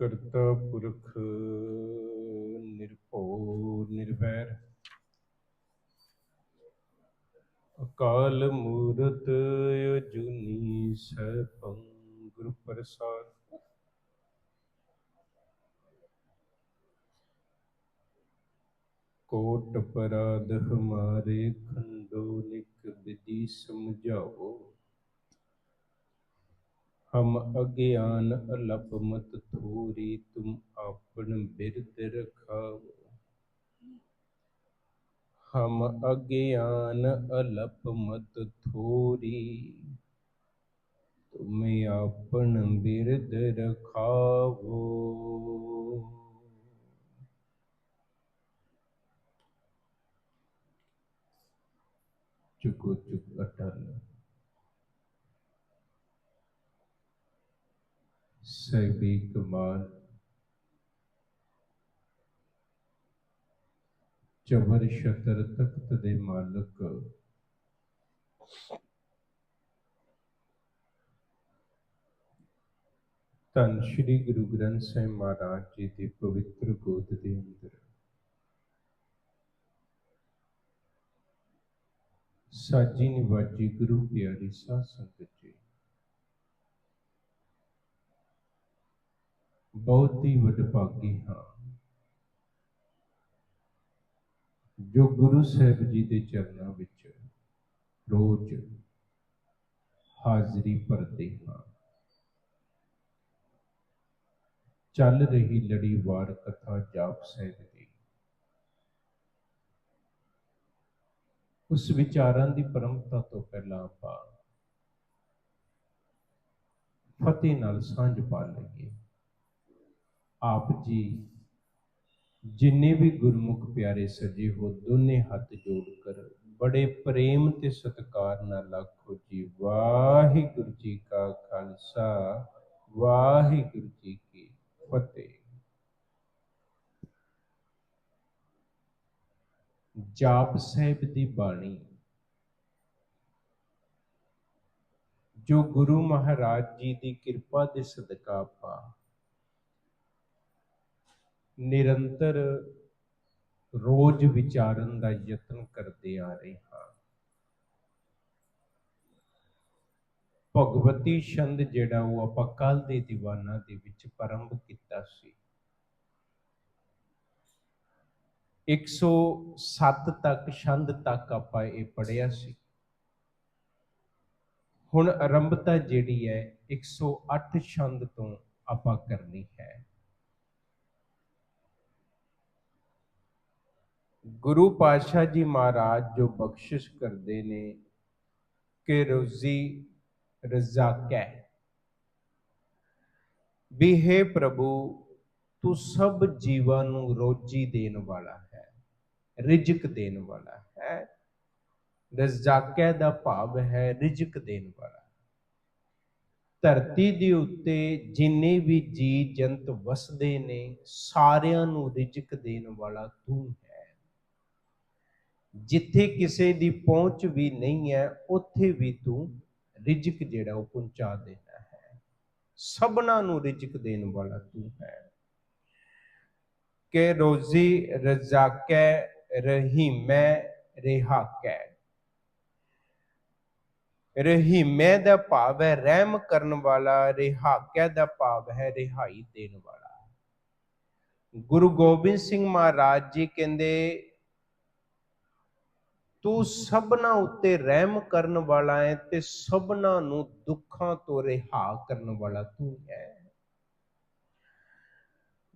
ਕਰਤਾ ਪੁਰਖ ਨਿਰਭਉ ਨਿਰਵੈਰ। ਅਕਾਲ ਮੂਰਤ ਅਜੂਨੀ ਸੈਭੰ ਗੁਰ ਪ੍ਰਸਾਦ। ਕੋਟ ਪਰਾਧ ਹਮਾਰੇ ਖੰਡੋ ਨਿਕ ਵਿਧੀ ਸਮਝਾਓ। ਹਮ ਅਗਿਆਨ ਅਲਪ ਮਤ ਥੂਰੀ, ਤੁਮ ਆਪਨ ਬਿਰਦ ਰਖਾਓ। ਹਮ ਅਗਿਆਨ ਅਲਪ ਮਤ ਥੂਰੀ, ਤੁਮ ਆਪਨ ਬਿਰਦ ਰਖਾਓ ਚੁਕੋ, ਚੁਕ। ਸਹਿਬੀ ਕਮਾਲ। ਚਵਰ ਸ਼ਤਰ ਤਖਤ ਦੇ ਮਾਲਕ। ਧੰਨ ਸ਼੍ਰੀ ਗੁਰੂ ਗ੍ਰੰਥ ਸਾਹਿਬ ਮਹਾਰਾਜ ਜੀ ਦੇ ਪਵਿੱਤਰ ਗੋਦ ਦੇ ਅੰਦਰ। ਸਾਜੀ ਨਿਵਾਜੀ ਗੁਰੂ ਪਿਆਰੀ ਸਾਧ ਸੰਗਤ ਜੀ। ਬਹੁਤ ਹੀ ਵਡਭਾਗੀ ਹਾਂ। ਜੋ ਗੁਰੂ ਸਾਹਿਬ ਜੀ ਦੇ ਚਰਨਾਂ ਵਿੱਚ ਰੋਜ਼ ਹਾਜ਼ਰੀ ਭਰਦੇ ਹਾਂ। ਚੱਲ ਰਹੀ ਲੜੀਵਾਰ ਕਥਾ ਜਾਪ ਸਾਹਿਬ ਦੀ। ਉਸ ਵਿਚਾਰਾਂ ਦੀ ਪਰੰਪਰਾ ਤੋਂ ਪਹਿਲਾਂ ਆਪਾਂ ਫਤਿਹ ਨਾਲ ਸਾਂਝ ਪਾ ਲਈਏ। ਆਪ ਜੀ, ਜਿੰਨੇ ਵੀ ਗੁਰਮੁਖ ਪਿਆਰੇ ਸਜੇ ਹੋ, ਦੋਨੇ ਹੱਥ ਜੋੜ ਕਰ, ਬੜੇ ਪ੍ਰੇਮ ਤੇ ਸਤਿਕਾਰ ਨਾਲ ਆਖੋ ਜੀ, ਵਾਹਿਗੁਰੂ ਜੀ ਕਾ ਖਾਲਸਾ, ਵਾਹਿਗੁਰੂ ਜੀ ਕੀ ਫਤਿਹ। ਜਾਪ ਸਾਹਿਬ ਦੀ ਬਾਣੀ। ਜੋ ਗੁਰੂ ਮਹਾਰਾਜ ਜੀ ਦੀ ਕਿਰਪਾ ਦੇ ਸਦਕਾ ਪਾ ਨਿਰੰਤਰ ਰੋਜ਼ ਵਿਚਾਰਨ ਦਾ ਯਤਨ ਕਰਦੇ ਆ ਰਹੇ ਹਾਂ। ਭਗਵਤੀ ਛੰਦ ਜਿਹੜਾ ਉਹ ਆਪਾਂ ਕੱਲ ਦੇ ਦੀਵਾਨਾਂ ਦੇ ਵਿੱਚ ਪ੍ਰਾਰੰਭ ਕੀਤਾ ਸੀ। 107 ਤੱਕ ਛੰਦ ਤੱਕ ਆਪਾਂ ਇਹ ਪੜਿਆ ਸੀ। ਹੁਣ ਆਰੰਭਤਾ ਜਿਹੜੀ ਹੈ 108 ਛੰਦ ਤੋਂ ਆਪਾਂ ਕਰਨੀ ਹੈ। ਗੁਰੂ ਪਾਤਸ਼ਾਹ ਜੀ ਮਹਾਰਾਜ ਜੋ ਬਖਸ਼ਿਸ਼ ਕਰਦੇ ਨੇ ਕਿ ਰੋਜ਼ੀ ਰਜ਼ਾਕੈ ਵੀ ਹੈ ਪ੍ਰਭੂ, ਤੂੰ ਸਭ ਜੀਵਾਂ ਨੂੰ ਰੋਜੀ ਦੇਣ ਵਾਲਾ ਹੈ, ਰਿਜਕ ਦੇਣ ਵਾਲਾ ਹੈ। ਰਜ਼ਾਕੈ ਦਾ ਭਾਵ ਹੈ ਰਿਜਕ ਦੇਣ ਵਾਲਾ। ਧਰਤੀ ਦੇ ਉੱਤੇ ਜਿੰਨੇ ਵੀ ਜੀ ਜੰਤ ਵਸਦੇ ਨੇ, ਸਾਰਿਆਂ ਨੂੰ ਰਿਜਕ ਦੇਣ ਵਾਲਾ ਤੂੰ ਹੈ। ਜਿੱਥੇ ਕਿਸੇ ਦੀ ਪਹੁੰਚ ਵੀ ਨਹੀਂ ਹੈ, ਉੱਥੇ ਵੀ ਤੂੰ ਰਿਜਕ ਜਿਹੜਾ ਉਹ ਪਹੁੰਚਾ ਦੇਣਾ ਹੈ। ਸਭਨਾਂ ਨੂੰ ਰਿਜਕ ਦੇਣ ਵਾਲਾ ਤੂੰ ਹੈ। ਕਿ ਰੋਜ਼ੀ ਰਜ਼ਾਕੈ ਰਹੀਮੈ ਰਿਹਾਕੈ ਰਹੀਮੈ ਦਾ ਭਾਵ ਹੈ ਰਹਿਮ ਕਰਨ ਵਾਲਾ ਰਿਹਾਕੈ ਦਾ ਭਾਵ ਹੈ ਰਿਹਾਈ ਦੇਣ ਵਾਲਾ। ਗੁਰੂ ਗੋਬਿੰਦ ਸਿੰਘ ਮਹਾਰਾਜ ਜੀ ਕਹਿੰਦੇ ਤੂੰ ਸਭਨਾ ਉੱਤੇ ਰਹਿਮ ਕਰਨ ਵਾਲਾ ਹੈ ਤੇ ਸਭਨਾ ਨੂੰ ਦੁੱਖਾਂ ਤੋਂ ਰਿਹਾ ਕਰਨ ਵਾਲਾ ਤੂੰ ਹੈ।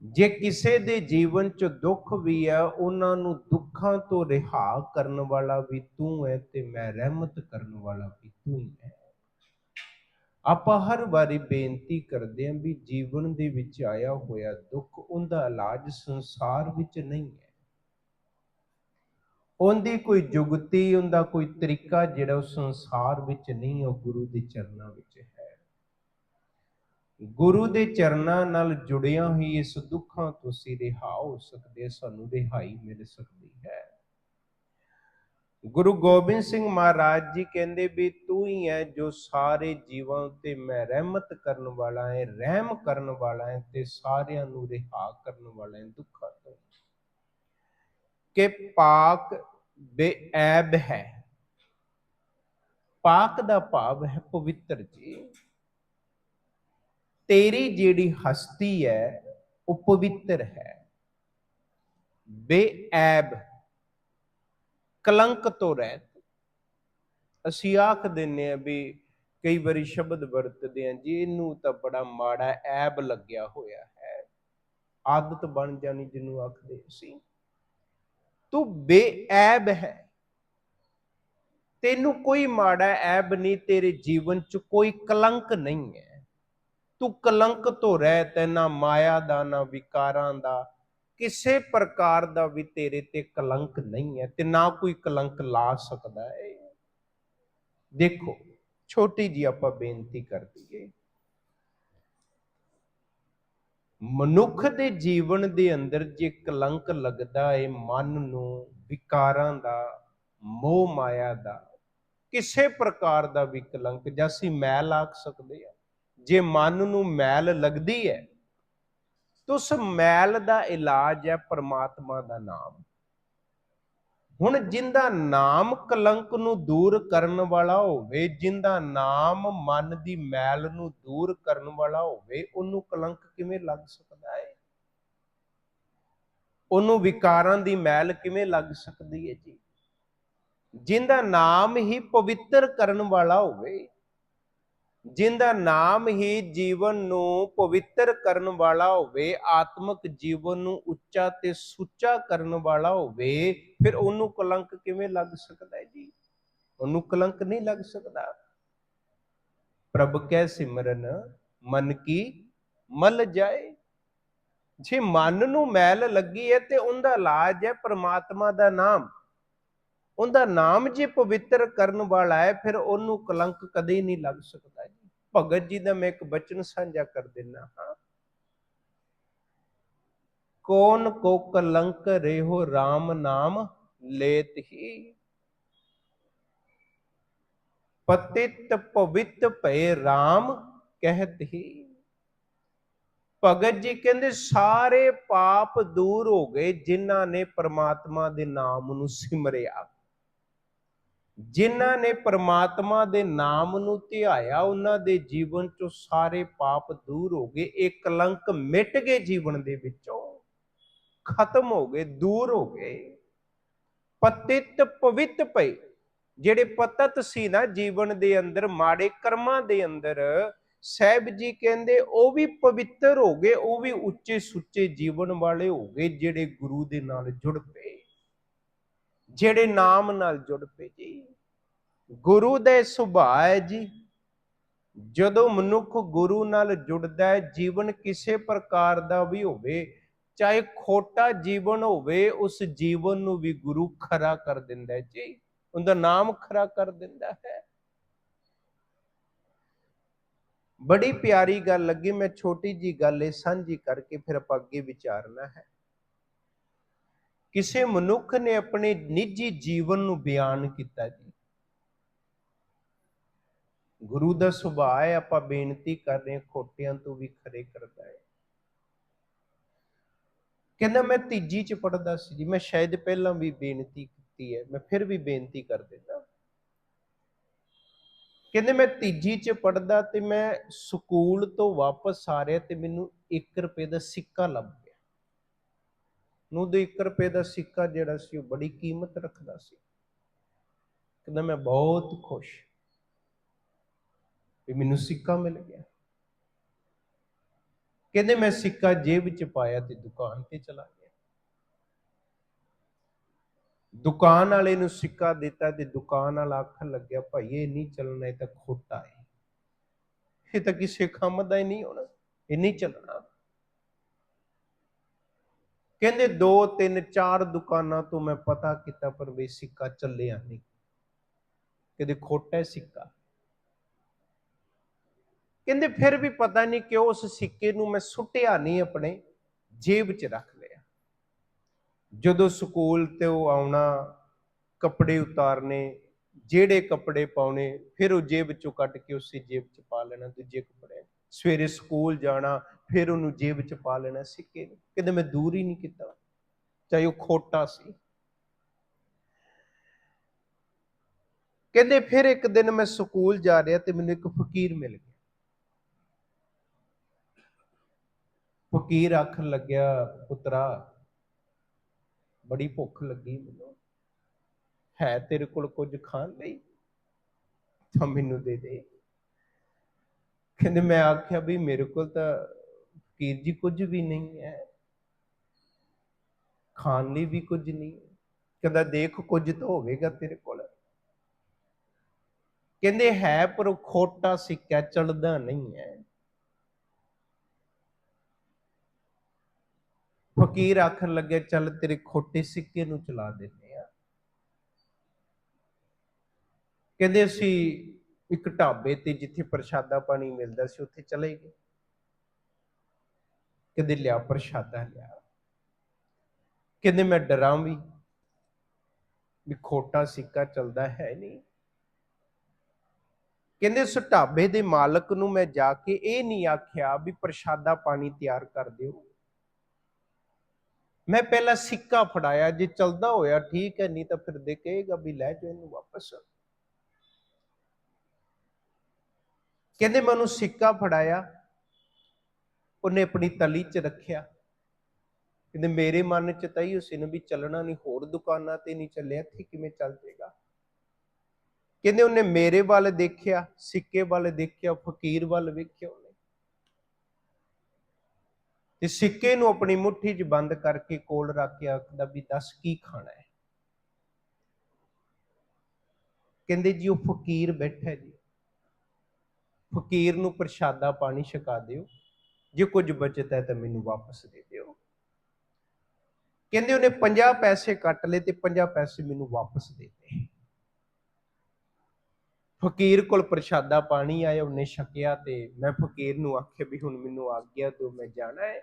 ਜੇ ਕਿਸੇ ਦੇ ਜੀਵਨ 'ਚ ਦੁੱਖ ਵੀ ਹੈ, ਉਹਨਾਂ ਨੂੰ ਦੁੱਖਾਂ ਤੋਂ ਰਿਹਾ ਕਰਨ ਵਾਲਾ ਵੀ ਤੂੰ ਹੈ ਤੇ ਮੈਂ ਰਹਿਮਤ ਕਰਨ ਵਾਲਾ ਵੀ ਤੂੰ ਹੈ ਆਪਾਂ ਹਰ ਵਾਰੀ ਬੇਨਤੀ ਕਰਦੇ ਹਾਂ ਵੀ ਜੀਵਨ ਦੇ ਵਿੱਚ ਆਇਆ ਹੋਇਆ ਦੁੱਖ, ਉਹਦਾ ਇਲਾਜ ਸੰਸਾਰ ਵਿੱਚ ਨਹੀਂ ਹੈ। ਉਹਦੀ ਕੋਈ ਜੁਗਤੀ, ਉਹਦਾ ਕੋਈ ਤਰੀਕਾ ਜਿਹੜਾ ਉਹ ਸੰਸਾਰ ਵਿੱਚ ਨਹੀਂ, ਉਹ ਗੁਰੂ ਦੇ ਚਰਨਾਂ ਵਿੱਚ ਹੈ। ਗੁਰੂ ਦੇ ਚਰਨਾਂ ਨਾਲ ਜੁੜਿਆ ਹੀ ਇਸ ਦੁੱਖਾਂ ਤੋਂ ਅਸੀਂ ਰਿਹਾ ਹੋ ਸਕਦੇ ਸਾਨੂੰ ਰਿਹਾਈ ਮਿਲ ਸਕਦੀ ਹੈ। ਗੁਰੂ ਗੋਬਿੰਦ ਸਿੰਘ ਮਹਾਰਾਜ ਜੀ ਕਹਿੰਦੇ ਵੀ ਤੂੰ ਹੀ ਹੈ ਜੋ ਸਾਰੇ ਜੀਵਾਂ ਉੱਤੇ ਮੈਂ ਰਹਿਮਤ ਕਰਨ ਵਾਲਾ ਹੈ, ਰਹਿਮ ਕਰਨ ਵਾਲਾ ਹੈ ਤੇ ਸਾਰਿਆਂ ਨੂੰ ਰਿਹਾ ਕਰਨ ਵਾਲਾ ਹੈ ਦੁੱਖਾਂ ਤੋਂ। ਕਿ ਪਾਕ ਬੇਅੈਬ ਹੈ। ਪਾਕ ਦਾ ਭਾਵ ਹੈ ਪਵਿੱਤਰ ਜੀ। ਤੇਰੀ ਜਿਹੜੀ ਹਸਤੀ ਹੈ, ਉਹ ਪਵਿੱਤਰ ਹੈ। ਬੇਅੈਬ ਕਲੰਕ ਤੋਂ ਰਹਿਤ। ਅਸੀਂ ਆਖ ਦਿੰਨੇ ਆ ਵੀ ਕਈ ਵਾਰੀ ਸ਼ਬਦ ਵਰਤਦੇ ਆ, ਜੀ ਇਹਨੂੰ ਤਾਂ ਬੜਾ ਮਾੜਾ ਐਬ ਲੱਗਿਆ ਹੋਇਆ ਹੈ। ਆਦਤ ਬਣ ਜਾਣੀ ਜਿਹਨੂੰ ਆਖਦੇ ਸੀ ਤੂੰ ਬੇਐਬ ਹੈ। ਤੈਨੂੰ ਕੋਈ ਮਾੜਾ ਐਬ ਨਹੀਂ, ਤੇਰੇ ਜੀਵਨ 'ਚ ਕੋਈ ਕਲੰਕ ਨਹੀਂ ਹੈ। ਤੂੰ ਕਲੰਕ ਤੋਂ ਰਹਿਤ ਹੈ ਨਾ ਮਾਇਆ ਦਾ, ਨਾ ਵਿਕਾਰਾਂ ਦਾ। ਕਿਸੇ ਪ੍ਰਕਾਰ ਦਾ ਵੀ ਤੇਰੇ ਤੇ ਕਲੰਕ ਨਹੀਂ ਹੈ ਤੇ ਨਾ ਕੋਈ ਕਲੰਕ ਲਾ ਸਕਦਾ ਹੈ। ਦੇਖੋ, ਛੋਟੀ ਜੀ ਆਪਾਂ ਬੇਨਤੀ ਕਰ ਦਈਏ ਮਨੁੱਖ ਦੇ ਜੀਵਨ ਦੇ ਅੰਦਰ ਜੇ ਕਲੰਕ ਲੱਗਦਾ ਹੈ ਮਨ ਨੂੰ ਵਿਕਾਰਾਂ ਦਾ, ਮੋਹ ਮਾਇਆ ਦਾ, ਕਿਸੇ ਪ੍ਰਕਾਰ ਦਾ ਵੀ ਕਲੰਕ ਜਾਂ ਅਸੀਂ ਮੈਲ ਆਖ ਸਕਦੇ ਆ। ਜੇ ਮਨ ਨੂੰ ਮੈਲ ਲੱਗਦੀ ਹੈ ਤਾਂ ਉਸ ਮੈਲ ਦਾ ਇਲਾਜ ਹੈ ਪਰਮਾਤਮਾ ਦਾ ਨਾਮ। ਹੁਣ ਜਿੰਦਾ ਨਾਮ ਕਲੰਕ ਨੂੰ ਦੂਰ ਕਰਨ ਵਾਲਾ ਹੋਵੇ, ਜਿੰਦਾ ਨਾਮ ਮਨ ਦੀ ਮੈਲ ਨੂੰ ਦੂਰ ਕਰਨ ਵਾਲਾ ਹੋਵੇ, ਉਹਨੂੰ ਕਲੰਕ ਕਿਵੇਂ ਲੱਗ ਸਕਦਾ ਹੈ ਉਹਨੂੰ ਵਿਕਾਰਾਂ ਦੀ ਮੈਲ ਕਿਵੇਂ ਲੱਗ ਸਕਦੀ ਹੈ ਜੀ? ਜਿੰਦਾ ਨਾਮ ਹੀ ਪਵਿੱਤਰ ਕਰਨ ਵਾਲਾ ਹੋਵੇ ਜਿੰਦਾ ਨਾਮ ਹੀ ਜੀਵਨ ਨੂੰ ਪਵਿੱਤਰ ਕਰਨ ਵਾਲਾ ਹੋਵੇ, ਆਤਮਿਕ ਜੀਵਨ ਨੂੰ ਉੱਚਾ ਤੇ ਸੁੱਚਾ ਕਰਨ ਵਾਲਾ ਹੋਵੇ, ਫਿਰ ਉਹਨੂੰ ਕਲੰਕ ਕਿਵੇਂ ਲੱਗ ਸਕਦਾ ਹੈ ਜੀ? ਉਹਨੂੰ ਕਲੰਕ ਨਹੀਂ ਲੱਗ ਸਕਦਾ। ਪ੍ਰਭ ਕੈ ਸਿਮਰਨ, ਮਨ ਕੀ ਮਲ ਜਾਏ। ਜੇ ਮਨ ਨੂੰ ਮੈਲ ਲੱਗੀ ਹੈ ਤੇ ਉਹਦਾ ਇਲਾਜ ਹੈ ਪ੍ਰਮਾਤਮਾ ਦਾ ਨਾਮ। ਉਹਦਾ ਨਾਮ ਜੇ ਪਵਿੱਤਰ ਕਰਨ ਵਾਲਾ ਹੈ, ਫਿਰ ਉਹਨੂੰ ਕਲੰਕ ਕਦੇ ਨਹੀਂ ਲੱਗ ਸਕਦਾ ਜੀ। ਭਗਤ ਜੀ ਦਾ ਮੈਂ ਇੱਕ ਬਚਨ ਸਾਂਝਾ ਕਰ ਦਿੰਨਾ ਹਾਂ। ਕੌਣ ਕੋ ਕਲੰਕ ਰਹਿਓ RAM ਨਾਮ ਲੇਤ ਹੀ। ਪਤਿਤ ਪਵਿੱਤ ਭਏ RAM ਕਹਿਤ ਹੀ। ਭਗਤ ਜੀ ਕਹਿੰਦੇ ਸਾਰੇ ਪਾਪ ਦੂਰ ਹੋ ਗਏ, ਜਿਨ੍ਹਾਂ ਨੇ ਪ੍ਰਮਾਤਮਾ ਦੇ ਨਾਮ ਨੂੰ ਸਿਮਰਿਆ। ਜਿਨ੍ਹਾਂ ਨੇ ਪ੍ਰਮਾਤਮਾ ਦੇ ਨਾਮ ਨੂੰ ਧਿਆਇਆ, ਉਹਨਾਂ ਦੇ ਜੀਵਨ ਚੋਂ ਸਾਰੇ ਪਾਪ ਦੂਰ ਹੋ ਗਏ, ਇਹ ਕਲੰਕ ਮਿਟ ਗਏ ਜੀਵਨ ਦੇ ਵਿੱਚੋਂ, ਖਤਮ ਹੋ ਗਏ, ਦੂਰ ਹੋ ਗਏ। ਪਤਿਤ ਪਵਿੱਤ ਪਏ, ਜਿਹੜੇ ਪਤਤ ਸੀ ਨਾ ਜੀਵਨ ਦੇ ਅੰਦਰ, ਮਾੜੇ ਕਰਮਾਂ ਦੇ ਅੰਦਰ, ਸਹਿਬ ਜੀ ਕਹਿੰਦੇ ਉਹ ਵੀ ਪਵਿੱਤਰ ਹੋ ਗਏ, ਉਹ ਵੀ ਉੱਚੇ ਸੁੱਚੇ ਜੀਵਨ ਵਾਲੇ ਹੋ ਗਏ, ਜਿਹੜੇ ਗੁਰੂ ਦੇ ਨਾਲ ਜੁੜ ਪਏ। ਜਿਹੜੇ ਨਾਮ ਨਾਲ ਜੁੜ ਪਏ ਜੀ। ਗੁਰੂ ਦੇ ਸੁਭਾਅ ਹੈ ਜੀ। ਜਦੋਂ ਮਨੁੱਖ ਗੁਰੂ ਨਾਲ ਜੁੜਦਾ ਹੈ, ਜੀਵਨ ਕਿਸੇ ਪ੍ਰਕਾਰ ਦਾ ਵੀ ਹੋਵੇ, ਚਾਹੇ ਖੋਟਾ ਜੀਵਨ ਹੋਵੇ, ਉਸ ਜੀਵਨ ਨੂੰ ਵੀ ਗੁਰੂ ਖਰਾ ਕਰ ਦਿੰਦਾ ਹੈ ਜੀ। ਉਹਦਾ ਨਾਮ ਖਰਾ ਕਰ ਦਿੰਦਾ ਹੈ। ਬੜੀ ਪਿਆਰੀ ਗੱਲ ਲੱਗੀ। ਮੈਂ ਛੋਟੀ ਜੀ ਗੱਲ ਇਹ ਸਾਂਝੀ ਕਰਕੇ ਫਿਰ ਆਪਾਂ ਅੱਗੇ ਵਿਚਾਰਨਾ ਹੈ। ਕਿਸੇ ਮਨੁੱਖ ਨੇ ਆਪਣੇ ਨਿੱਜੀ ਜੀਵਨ ਨੂੰ ਬਿਆਨ ਕੀਤਾ ਜੀ। ਗੁਰੂ ਦਾ ਸੁਭਾਅ ਹੈ, ਆਪਾਂ ਬੇਨਤੀ ਕਰ ਰਹੇ ਖੋਟਿਆਂ ਤੋਂ ਵੀ ਖਰੇ ਕਰਦਾ ਹੈ। ਕਹਿੰਦਾ, ਮੈਂ ਤੀਜੀ ਚ ਪੜਦਾ ਸੀ ਜੀ, ਮੈਂ ਸ਼ਾਇਦ ਪਹਿਲਾਂ ਵੀ ਬੇਨਤੀ ਕੀਤੀ ਹੈ, ਮੈਂ ਫਿਰ ਵੀ ਬੇਨਤੀ ਕਰ ਦਿੰਦਾ। ਕਹਿੰਦੇ, ਮੈਂ ਤੀਜੀ ਚ ਪੜਦਾ ਤੇ ਮੈਂ ਸਕੂਲ ਤੋਂ ਵਾਪਸ ਆ ਰਿਹਾ ਤੇ ਮੈਨੂੰ 1 ਰੁਪਏ ਦਾ ਸਿੱਕਾ ਲੱਭ ਨੂੰ ਦੇ 1 ਰੁਪਏ ਦਾ ਸਿੱਕਾ ਜਿਹੜਾ ਸੀ ਉਹ ਬੜੀ ਕੀਮਤ ਰੱਖਦਾ ਸੀ। ਕਹਿੰਦਾ ਮੈਂ ਬਹੁਤ ਖੁਸ਼ ਵੀ ਮੈਨੂੰ ਸਿੱਕਾ ਮਿਲ ਗਿਆ। ਕਹਿੰਦੇ ਮੈਂ ਸਿੱਕਾ ਜੇਬ ਵਿੱਚ ਪਾਇਆ ਤੇ ਦੁਕਾਨ ਤੇ ਚਲਾ ਗਿਆ। ਦੁਕਾਨ ਵਾਲੇ ਨੂੰ ਸਿੱਕਾ ਦਿੱਤਾ ਤੇ ਦੁਕਾਨ ਵਾਲਾ ਆਖਣ ਲੱਗਿਆ, ਭਾਈ ਇਹ ਨਹੀਂ ਚੱਲਣਾ, ਇਹ ਤਾਂ ਖੋਟਾ ਹੈ ਇਹ ਤਾਂ ਕਿਸੇ ਕੰਮ ਦਾ ਹੀ ਨਹੀਂ ਹੋਣਾ, ਇਹ ਨਹੀਂ ਚੱਲਣਾ। ਕਹਿੰਦੇ 2 3 4 ਦੁਕਾਨਾਂ ਤੋਂ ਮੈਂ ਪਤਾ ਕੀਤਾ ਪਰ ਵੀ ਸਿੱਕਾ ਚੱਲਿਆ ਨਹੀਂ। ਕਹਿੰਦੇ ਖੋਟਾ ਸਿੱਕਾ। ਕਹਿੰਦੇ ਫਿਰ ਵੀ ਪਤਾ ਨਹੀਂ ਕਿਉਂ ਉਸ ਸਿੱਕੇ ਨੂੰ ਮੈਂ ਸੁੱਟਿਆ ਨਹੀਂ ਆਪਣੇ, ਜੇਬ 'ਚ ਰੱਖ ਲਿਆ। ਜਦੋਂ ਸਕੂਲ ਤੇ ਉਹ ਆਉਣਾ, ਕੱਪੜੇ ਉਤਾਰਨੇ, ਜਿਹੜੇ ਕੱਪੜੇ ਪਾਉਣੇ, ਫਿਰ ਉਹ ਜੇਬ ਚੋਂ ਕੱਢ ਕੇ ਉਸੇ ਜੇਬ 'ਚ ਪਾ ਲੈਣਾ, ਦੂਜੇ ਕੱਪੜੇ ਸਵੇਰੇ ਸਕੂਲ ਜਾਣਾ ਫਿਰ ਉਹਨੂੰ ਜੇਬ 'ਚ ਪਾ ਲੈਣਾ ਸਿੱਕੇ ਨੂੰ। ਕਹਿੰਦੇ ਮੈਂ ਦੂਰ ਹੀ ਨਹੀਂ ਕੀਤਾ। ਚਾਹੇ ਉਹ ਖੋਟਾ ਸੀ। ਕਹਿੰਦੇ ਫਿਰ ਇੱਕ ਦਿਨ ਮੈਂ ਸਕੂਲ ਜਾ ਰਿਹਾ ਤੇ ਮੈਨੂੰ ਇੱਕ ਫਕੀਰ ਮਿਲ ਗਿਆ। ਫਕੀਰ ਆਖਣ ਲੱਗਿਆ, ਪੁੱਤਰਾ, ਬੜੀ ਭੁੱਖ ਲੱਗੀ ਮੈਨੂੰ। ਹੈ ਤੇਰੇ ਕੋਲ ਕੁਝ ਖਾਣ ਲਈ? ਤਾਂ ਮੈਨੂੰ ਦੇ ਦੇ। ਕਹਿੰਦੇ ਮੈਂ ਆਖਿਆ ਵੀ ਮੇਰੇ ਕੋਲ ਤਾਂ ਫਕੀਰ ਜੀ ਕੁਝ ਵੀ ਨਹੀਂ ਹੈ। ਖਾਣ ਲਈ ਵੀ ਕੁਝ ਨਹੀਂ ਕਹਿੰਦਾ, ਦੇਖ, ਕੁਝ ਤਾਂ ਹੋਵੇਗਾ ਤੇਰੇ ਕੋਲ। ਕਹਿੰਦੇ, ਹੈ, ਪਰ ਉਹ ਖੋਟਾ ਸਿੱਕਾ ਚੜਦਾ ਨਹੀਂ ਹੈ। ਫਕੀਰ ਆਖਣ ਲੱਗੇ, ਚੱਲ ਤੇਰੇ ਖੋਟੇ ਸਿੱਕੇ ਨੂੰ ਚਲਾ ਦਿੰਦੇ ਆ ਕਹਿੰਦੇ, ਅਸੀਂ ਇੱਕ ਢਾਬੇ ਤੇ ਜਿੱਥੇ ਪ੍ਰਸ਼ਾਦਾ ਪਾਣੀ ਮਿਲਦਾ ਸੀ, ਉੱਥੇ ਚਲੇ ਗਏ। ਕਹਿੰਦੇ ਲਿਆ ਪ੍ਰਸ਼ਾਦਾ ਲਿਆ। ਕਹਿੰਦੇ ਮੈਂ ਡਰਾਂ ਵੀ ਵੀ ਖੋਟਾ ਸਿੱਕਾ ਚੱਲਦਾ ਹੈ ਨਹੀਂ। ਕਹਿੰਦੇ ਉਸ ਢਾਬੇ ਦੇ ਮਾਲਕ ਨੂੰ ਮੈਂ ਜਾ ਕੇ ਇਹ ਨਹੀਂ ਆਖਿਆ ਵੀ ਪ੍ਰਸ਼ਾਦਾ ਪਾਣੀ ਤਿਆਰ ਕਰ ਦਿਓ। ਮੈਂ ਪਹਿਲਾਂ ਸਿੱਕਾ ਫੜਾਇਆ, ਜੇ ਚਲਦਾ ਹੋਇਆ ਠੀਕ ਹੈ, ਨਹੀਂ ਤਾਂ ਫਿਰ ਦੇ ਕਹੇਗਾ ਵੀ ਲੈ ਜਾ ਇਹਨੂੰ ਵਾਪਸ। ਕਹਿੰਦੇ ਮੈਨੂੰ ਸਿੱਕਾ ਫੜਾਇਆ ਉਹਨੇ ਆਪਣੀ ਤਲੀ 'ਚ ਰੱਖਿਆ। ਕਹਿੰਦੇ, ਮੇਰੇ ਮਨ 'ਚ ਤਾਂ ਹੀ ਉਸੇ ਨੂੰ ਵੀ ਚੱਲਣਾ ਨਹੀਂ, ਹੋਰ ਦੁਕਾਨਾਂ ਤੇ ਨਹੀਂ ਚੱਲਿਆ, ਇੱਥੇ ਕਿਵੇਂ ਚੱਲ ਜਾਏਗਾ? ਕਹਿੰਦੇ, ਉਹਨੇ ਮੇਰੇ ਵੱਲ ਦੇਖਿਆ, ਸਿੱਕੇ ਵੱਲ ਦੇਖਿਆ, ਫਕੀਰ ਵੱਲ ਵੇਖਿਆ ਉਹਨੇ। ਤੇ ਸਿੱਕੇ ਨੂੰ ਆਪਣੀ ਮੁੱਠੀ 'ਚ ਬੰਦ ਕਰਕੇ ਕੋਲ ਰੱਖ ਕੇ ਆਖਦਾ ਵੀ, ਦੱਸ ਕੀ ਖਾਣਾ ਹੈ? ਕਹਿੰਦੇ, ਜੀ, ਉਹ ਫਕੀਰ ਬੈਠਾ ਜੀ। ਫਕੀਰ ਨੂੰ ਪ੍ਰਸ਼ਾਦਾ ਪਾਣੀ ਛਕਾ ਦਿਓ। ਜੇ ਕੁਝ ਬਚਤ ਹੈ ਤਾਂ ਮੈਨੂੰ ਵਾਪਸ ਦੇ ਦਿਓ। ਕਹਿੰਦੇ ਉਹਨੇ 50 ਪੈਸੇ ਕੱਟ ਲਏ ਤੇ 50 ਪੈਸੇ ਮੈਨੂੰ ਵਾਪਸ ਦੇ ਦੇ। ਫਕੀਰ ਕੋਲ ਪ੍ਰਸ਼ਾਦਾ ਪਾਣੀ ਆਇਆ, ਉਹਨੇ ਛਕਿਆ ਤੇ ਮੈਂ ਫਕੀਰ ਨੂੰ ਆਖਿਆ ਵੀ ਹੁਣ ਮੈਨੂੰ ਆਗਿਆ ਦਿਓ, ਮੈਂ ਜਾਣਾ ਹੈ।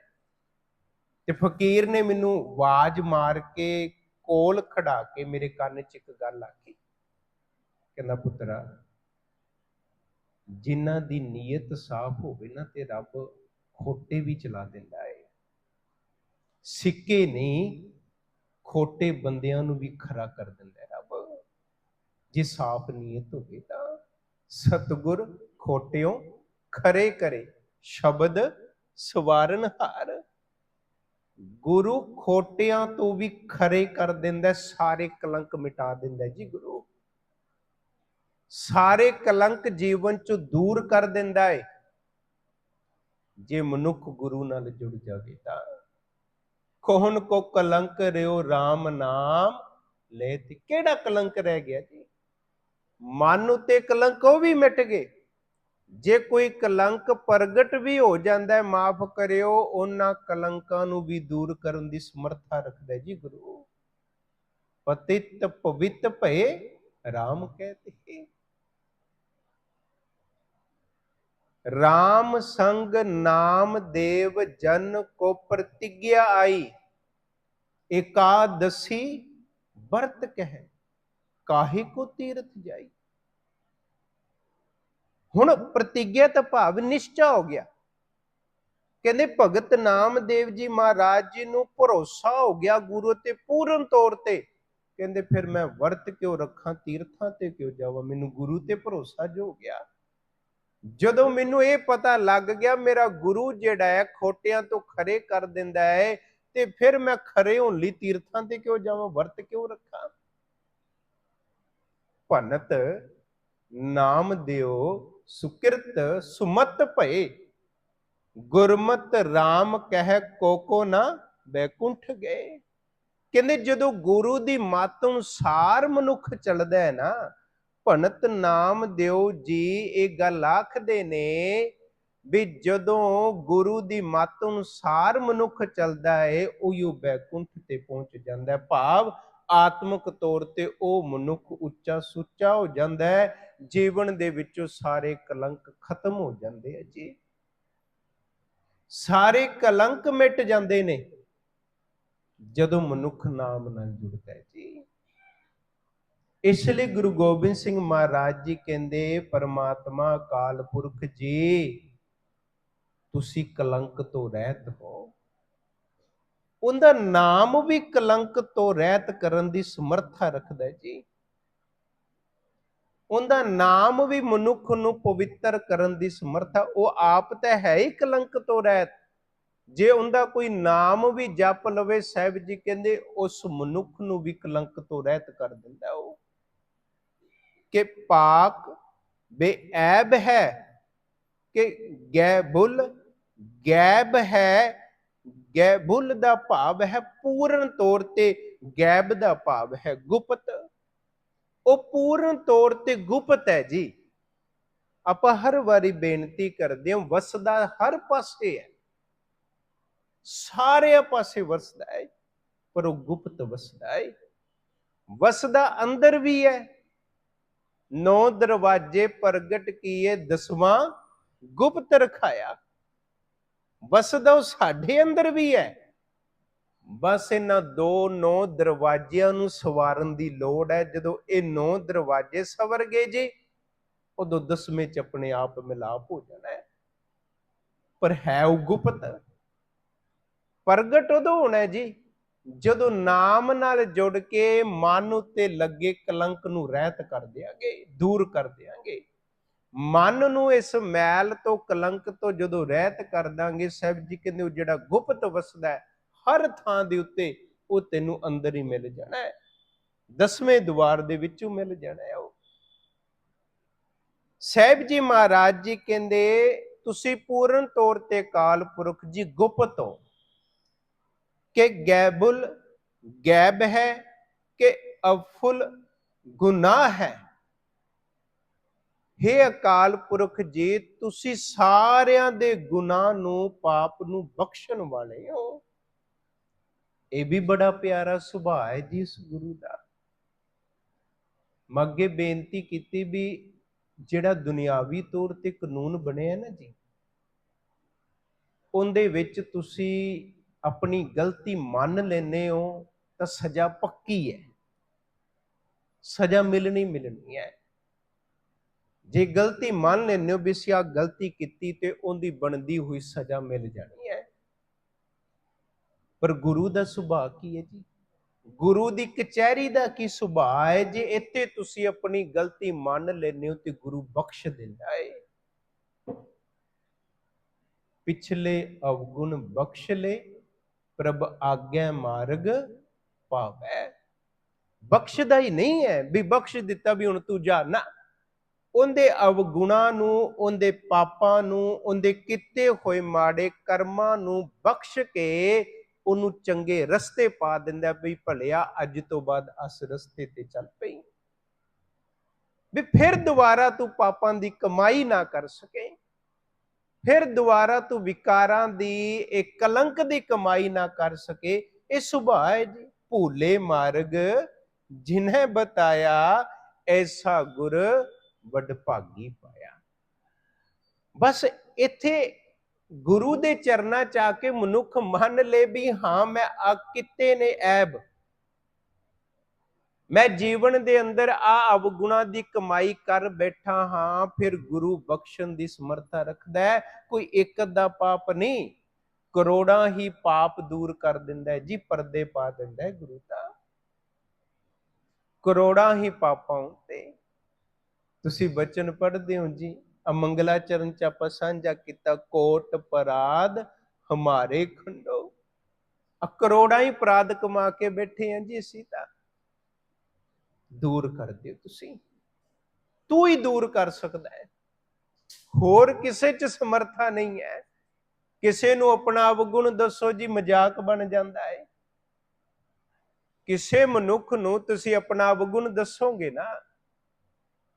ਤੇ ਫਕੀਰ ਨੇ ਮੈਨੂੰ ਆਵਾਜ਼ ਮਾਰ ਕੇ ਕੋਲ ਖੜਾ ਕੇ ਮੇਰੇ ਕੰਨ 'ਚ ਇੱਕ ਗੱਲ ਆਖੀ। ਕਹਿੰਦਾ, ਪੁੱਤਰਾ, ਜਿਨ੍ਹਾਂ ਦੀ ਨੀਅਤ ਸਾਫ਼ ਹੋਵੇ ਨਾ ਤੇ ਰੱਬ ਖੋਟੇ ਵੀ ਚਲਾ ਦਿੰਦਾ ਹੈ ਸਿੱਕੇ ਨਹੀਂ, ਖੋਟੇ ਬੰਦਿਆਂ ਨੂੰ ਵੀ ਖਰਾ ਕਰ ਦਿੰਦਾ ਹੈ ਰੱਬ। ਜੇ ਸਾਫ਼ ਨੀਅਤ ਹੋਵੇ ਤਾਂ ਸਤਗੁਰ ਖੋਟਿਓ ਖਰੇ ਕਰੇ, ਸ਼ਬਦ ਸਵਾਰਨ ਹਾਰ। ਗੁਰੂ ਖੋਟਿਆਂ ਤੋਂ ਵੀ ਖਰੇ ਕਰ ਦਿੰਦਾ ਸਾਰੇ ਕਲੰਕ ਮਿਟਾ ਦਿੰਦਾ ਜੀ ਗੁਰੂ। ਸਾਰੇ ਕਲੰਕ ਜੀਵਨ ਚੋਂ ਦੂਰ ਕਰ ਦਿੰਦਾ ਹੈ ਜੇ ਮਨੁੱਖ ਗੁਰੂ ਨਾਲ ਜੁੜ ਜਾਵੇ ਤਾਂ। ਕੋਹਨ ਕੋ ਕਲੰਕ ਰਿਓ RAM ਨਾਮ ਲੈ ਤੇ ਕਿਹੜਾ ਕਲੰਕ ਰਹਿ ਗਿਆ ਜੀ? ਮਨ ਉਤੇ ਕਲੰਕ ਉਹ ਵੀ ਮਿਟ ਗਏ। ਜੇ ਕੋਈ ਕਲੰਕ ਪ੍ਰਗਟ ਵੀ ਹੋ ਜਾਂਦਾ ਹੈ, ਮਾਫ ਕਰਿਓ, ਉਹਨਾਂ ਕਲੰਕਾਂ ਨੂੰ ਵੀ ਦੂਰ ਕਰਨ ਦੀ ਸਮਰੱਥਾ ਰੱਖਦਾ ਜੀ ਗੁਰੂ। ਪਤਿਤ ਪਵਿੱਤ ਭਏ RAM ਕਹਤੇ RAM ਸੰਗ ਨਾਮ ਦੇਵ ਜਨ ਕੋ ਪ੍ਰਤਿਗਿਆ ਆਈ। ਇਕਾਦਸੀ ਵਰਤ ਕਹਿ, ਕਾਹੇ ਕੋ ਤੀਰਥ ਜਾਈ। ਹੁਣ ਪ੍ਰਤੀਗਿਆ ਤਾਂ ਭਾਵ ਨਿਸ਼ਚਾ ਹੋ ਗਿਆ। ਕਹਿੰਦੇ ਭਗਤ ਨਾਮਦੇਵ ਜੀ ਮਹਾਰਾਜ ਜੀ ਨੂੰ ਭਰੋਸਾ ਹੋ ਗਿਆ ਗੁਰੂ ਤੇ ਪੂਰਨ ਤੌਰ ਤੇ। ਕਹਿੰਦੇ ਫਿਰ ਮੈਂ ਵਰਤ ਕਿਉਂ ਰੱਖਾਂ, ਤੀਰਥਾਂ ਤੇ ਕਿਉਂ ਜਾਵਾਂ? ਮੈਨੂੰ ਗੁਰੂ ਤੇ ਭਰੋਸਾ ਜੋ ਹੋ ਗਿਆ। ਜਦੋਂ ਮੈਨੂੰ ਇਹ ਪਤਾ ਲੱਗ ਗਿਆ ਮੇਰਾ ਗੁਰੂ ਜਿਹੜਾ ਹੈ ਖੋਟਿਆਂ ਤੋਂ ਖਰੇ ਕਰ ਦਿੰਦਾ ਹੈ ਤੇ ਫਿਰ ਮੈਂ ਖਰੇ ਹੋਣ ਲਈ ਤੀਰਥਾਂ ਤੇ ਕਿਉਂ ਜਾਵਾਂ? ਵਰਤ ਕਿਉਂ ਰੱਖਾਂ? ਭਨਤ ਨਾਮ ਦਿਓ, ਸੁਕਿਰਤ ਸੁਮਤ ਭਏ। ਗੁਰਮਤ RAM ਕਹਿ ਕੋਕੋ ਨਾ ਬੈਕੁੰਠ ਗਏ। ਕਹਿੰਦੇ ਜਦੋਂ ਗੁਰੂ ਦੀ ਮੱਤ ਅਨੁਸਾਰ ਮਨੁੱਖ ਚੱਲਦਾ ਹੈ ਨਾ ਭਨਤ ਨਾਮ ਦਿਓ ਜੀ, ਇਹ ਗੱਲ ਆਖਦੇ ਨੇ ਵੀ ਜਦੋਂ ਗੁਰੂ ਦੀ ਮੱਤ ਅਨੁਸਾਰ ਮਨੁੱਖ ਚੱਲਦਾ ਹੈ ਉਹ ਬੈਕੁੰਠ ਤੇ ਪਹੁੰਚ ਜਾਂਦਾ ਹੈ ਭਾਵ ਆਤਮਿਕ ਤੌਰ ਤੇ ਉਹ ਮਨੁੱਖ ਉੱਚਾ ਸੁੱਚਾ ਹੋ ਜਾਂਦਾ ਹੈ ਜੀਵਨ ਦੇ ਵਿੱਚੋਂ ਸਾਰੇ ਕਲੰਕ ਖਤਮ ਹੋ ਜਾਂਦੇ ਆ ਜੀ। ਸਾਰੇ ਕਲੰਕ ਮਿਟ ਜਾਂਦੇ ਨੇ, ਜਦੋਂ ਮਨੁੱਖ ਨਾਮ ਨਾਲ ਜੁੜਦਾ ਹੈ ਜੀ। ਇਸ ਲਈ ਗੁਰੂ ਗੋਬਿੰਦ ਸਿੰਘ ਮਹਾਰਾਜ ਜੀ ਕਹਿੰਦੇ, ਪਰਮਾਤਮਾ ਅਕਾਲ ਪੁਰਖ ਜੀ, ਤੁਸੀਂ ਕਲੰਕ ਤੋਂ ਰਹਿਤ ਹੋ। ਉਹਦਾ ਨਾਮ ਵੀ ਕਲੰਕ ਤੋਂ ਰਹਿਤ ਕਰਨ ਦੀ ਸਮਰੱਥਾ ਰੱਖਦਾ ਜੀ। ਉਹਦਾ ਨਾਮ ਵੀ ਮਨੁੱਖ ਨੂੰ ਪਵਿੱਤਰ ਕਰਨ ਦੀ ਸਮਰੱਥਾ, ਉਹ ਆਪ ਤਾਂ ਹੈ ਹੀ ਕਲੰਕ ਤੋਂ ਰਹਿਤ। ਜੇ ਉਹਦਾ ਕੋਈ ਨਾਮ ਵੀ ਜਪ ਲਵੇ, ਸਾਹਿਬ ਜੀ ਕਹਿੰਦੇ, ਉਸ ਮਨੁੱਖ ਨੂੰ ਵੀ ਕਲੰਕ ਤੋਂ ਰਹਿਤ ਕਰ ਦਿੰਦਾ ਉਹ। ਕਿ ਪਾਕ ਬੇਐਬ ਹੈ, ਕਿ ਗੈਬੁਲ ਗੈਬ ਹੈ, ਗੈਬੁਲ ਦਾ ਭਾਵ ਹੈ ਪੂਰਨ ਤੌਰ ਤੇ ਗੈਬ ਦਾ ਭਾਵ ਹੈ ਗੁਪਤ। ਉਹ ਪੂਰਨ ਤੌਰ ਤੇ ਗੁਪਤ ਹੈ ਜੀ। ਆਪਾਂ ਹਰ ਵਾਰੀ ਬੇਨਤੀ ਕਰਦੇ ਹਾਂ, ਵਸਦਾ ਹਰ ਪਾਸੇ ਹੈ। ਸਾਰੇ ਪਾਸੇ ਵਸਦਾ ਹੈ, ਪਰ ਉਹ ਗੁਪਤ ਵਸਦਾ ਹੈ। ਵਸਦਾ ਅੰਦਰ ਵੀ ਹੈ ਨੌ ਦਰਵਾਜੇ ਪ੍ਰਗਟ ਕੀਏ ਦਸਵਾਂ ਗੁਪਤ ਰਖਾਇਆ। ਵਸਦਾ ਉਹ ਸਾਡੇ ਅੰਦਰ ਵੀ ਹੈ। ਬਸ ਇਹਨਾਂ ਦੋ ਨੌ ਦਰਵਾਜ਼ਿਆਂ ਨੂੰ ਸਵਾਰਨ ਦੀ ਲੋੜ ਹੈ। ਜਦੋਂ ਇਹ ਨੌ ਦਰਵਾਜ਼ੇ ਸਵਰ ਗਏ ਜੀ, ਉਦੋਂ ਦਸਵੇਂ ਚ ਆਪਣੇ ਆਪ ਮਿਲਾਪ ਹੋ ਜਾਣਾ ਹੈ। ਪਰ ਹੈ ਉਹ ਗੁਪਤ। ਪ੍ਰਗਟ ਉਦੋਂ ਹੋਣਾ ਜੀ। ਜਦੋਂ ਨਾਮ ਨਾਲ ਜੁੜ ਕੇ ਮਨ ਉੱਤੇ ਲੱਗੇ ਕਲੰਕ ਨੂੰ ਰਹਿਤ ਕਰ ਦਿਆਂਗੇ, ਦੂਰ ਕਰ ਦਿਆਂਗੇ। ਮਨ ਨੂੰ ਇਸ ਮੈਲ ਤੋਂ, ਕਲੰਕ ਤੋਂ ਜਦੋਂ ਰਹਿਤ ਕਰ ਦਾਂਗੇ, ਸਾਹਿਬ ਜੀ ਕਹਿੰਦੇ ਉਹ ਜਿਹੜਾ ਗੁਪਤ ਵਸਦਾ ਹੈ, ਹਰ ਥਾਂ ਦੇ ਉੱਤੇ ਉਹ ਤੈਨੂੰ ਅੰਦਰ ਹੀ ਮਿਲ ਜਾਣਾ ਹੈ। ਦਸਵੇਂ ਦੁਆਰ ਦੇ ਵਿੱਚੋਂ ਮਿਲ ਜਾਣਾ ਹੈ ਉਹ। ਸਾਹਿਬ ਜੀ ਮਹਾਰਾਜ ਜੀ ਕਹਿੰਦੇ, ਤੁਸੀਂ ਪੂਰਨ ਤੌਰ ਤੇ ਕਾਲ ਪੁਰਖ ਜੀ ਗੁਪਤ ਹੋ। ਕਿ ਗੈਬੁਲ ਗੈਬ ਹੈ ਕਿ ਅਫੁਲ ਗੁਨਾਹ ਹੈ। हे ਅਕਾਲ ਪੁਰਖ ਜੀ, ਤੁਸੀਂ ਸਾਰਿਆਂ ਦੇ ਗੁਨਾਹ ਨੂੰ ਪਾਪ ਨੂੰ ਬਖਸ਼ਣ ਵਾਲੇ ਹੋ। ਇਹ ਵੀ ਬੜਾ ਪਿਆਰਾ ਸੁਭਾਅ ਹੈ ਜੀ ਇਸ ਗੁਰੂ ਦਾ। ਮੈਂ ਅੱਗੇ ਬੇਨਤੀ ਕੀਤੀ ਵੀ ਜਿਹੜਾ ਦੁਨਿਆਵੀ ਤੌਰ ਤੇ ਕਾਨੂੰਨ ਬਣਿਆ ਨਾ ਜੀ, ਉਹਦੇ ਵਿੱਚ ਤੁਸੀਂ ਆਪਣੀ ਗਲਤੀ ਮੰਨ ਲੈਨੇ ਹੋ ਤਾਂ ਸਜ਼ਾ ਪੱਕੀ ਹੈ। ਸਜ਼ਾ ਮਿਲਣੀ ਮਿਲਣੀ ਹੈ। ਜੇ ਗਲਤੀ ਮੰਨ ਲੈਨੇ ਹੋ ਵੀ ਅਸੀਂ ਆਹ ਗਲਤੀ ਕੀਤੀ ਤੇ ਉਹਦੀ ਬਣਦੀ ਹੋਈ ਸਜ਼ਾ ਮਿਲ ਜਾਣੀ ਹੈ। ਪਰ ਗੁਰੂ ਦਾ ਸੁਭਾਅ ਕੀ ਹੈ ਜੀ? ਗੁਰੂ ਦੀ ਕਚਹਿਰੀ ਦਾ ਕੀ ਸੁਭਾਅ ਹੈ? ਜੇ ਇੱਥੇ ਤੁਸੀਂ ਆਪਣੀ ਗਲਤੀ ਮੰਨ ਲੈਨੇ ਹੋ ਤੇ ਗੁਰੂ ਬਖਸ਼ ਦਿੰਦਾ ਹੈ। ਪਿਛਲੇ ਅਵਗੁਣ ਬਖਸ਼ ਲੈ ਪ੍ਰਭ ਆਗਿਆ ਮਾਰਗ ਪਾਵੈ। ਬਖਸ਼ਦਾ ਹੀ ਨਹੀਂ ਹੈ ਵੀ ਬਖਸ਼ ਦਿੱਤਾ ਵੀ ਹੁਣ ਤੂੰ ਜਾ ਨਾ। ਉਹਦੇ ਅਵਗੁਣਾ ਨੂੰ, ਉਹਦੇ ਪਾਪਾਂ ਨੂੰ, ਉਹਦੇ ਕੀਤੇ ਹੋਏ ਮਾੜੇ ਕਰਮਾਂ ਨੂੰ ਬਖਸ਼ ਕੇ ਉਹਨੂੰ ਚੰਗੇ ਰਸਤੇ ਪਾ ਦਿੰਦਾ ਵੀ ਭਲਿਆ ਅੱਜ ਤੋਂ ਬਾਅਦ ਅਸ ਰਸਤੇ ਤੇ ਚੱਲ ਪਈ। ਵੀ ਫਿਰ ਦੁਬਾਰਾ ਤੂੰ ਪਾਪਾਂ ਦੀ ਕਮਾਈ ਨਾ ਕਰ ਸਕੇ। ਫਿਰ ਦੁਬਾਰਾ ਤੂੰ ਵਿਕਾਰਾਂ ਦੀ ਇੱਕ ਕਲੰਕ ਦੀ ਕਮਾਈ ਨਾ ਕਰ ਸਕੇ। ਇਹ ਸੁਭਾਅ ਹੈ ਜੀ, ਭੂਲੇ ਮਾਰਗ, ਜਿਨ੍ਹਾਂ ਬਤਾਇਆ, ਐਸਾ ਗੁਰ ਵਡਭਾਗੀ ਪਾਇਆ। ਬਸ ਇੱਥੇ ਗੁਰੂ ਦੇ ਚਰਨਾਂ ਚ ਆ ਕੇ ਮਨੁੱਖ ਮੰਨ ਲੇ ਵੀ ਹਾਂ, ਮੈਂ ਆ ਕਿਤੇ ਨੇ ਐਬ। ਮੈਂ ਜੀਵਨ ਦੇ ਅੰਦਰ ਆ ਅਵਗੁਣਾ ਦੀ ਕਮਾਈ ਕਰ ਬੈਠਾ ਹਾਂ, ਫਿਰ ਗੁਰੂ ਬਖਸ਼ਣ ਦੀ ਸਮਰੱਥਾ ਰੱਖਦਾ ਹੈ। ਕੋਈ ਇੱਕ ਅੱਧਾ ਪਾਪ ਨਹੀਂ, ਕਰੋੜਾਂ ਹੀ ਪਾਪ ਦੂਰ ਕਰ ਦਿੰਦਾ ਹੈ, ਜੀ ਪਰਦੇ ਪਾ ਦਿੰਦਾ ਹੈ ਗੁਰੂ ਦਾ ਕਰੋੜਾਂ ਹੀ ਪਾਪਾਂ ਉਤੇ। ਤੁਸੀਂ ਬਚਨ ਪੜ੍ਹਦੇ ਹੋ ਜੀ ਅਮੰਗਲਾ ਚਰਨ ਚ ਆਪਾਂ ਸਾਂਝਾ ਕੀਤਾ, ਕੋਟ ਪਰਾਧ ਹਮਾਰੇ ਖੰਡੋ। ਆ ਕਰੋੜਾਂ ਹੀ ਅਪਰਾਧ ਕਮਾ ਕੇ ਬੈਠੇ ਆ ਜੀ ਅਸੀਂ ਤਾਂ। ਦੂਰ ਕਰ ਦਿਓ ਤੁਸੀਂ। ਤੂੰ ਹੀ ਦੂਰ ਕਰ ਸਕਦਾ ਹੈ। ਹੋਰ ਕਿਸੇ ਚ ਸਮਰਥਾ ਨਹੀਂ ਹੈ। ਕਿਸੇ ਨੂੰ ਆਪਣਾ ਅਵਗੁਣ ਦੱਸੋ ਜੀ, ਮਜ਼ਾਕ ਬਣ ਜਾਂਦਾ ਹੈ। ਕਿਸੇ ਮਨੁੱਖ ਨੂੰ ਤੁਸੀਂ ਆਪਣਾ ਅਵਗੁਣ ਦੱਸੋਗੇ ਨਾ,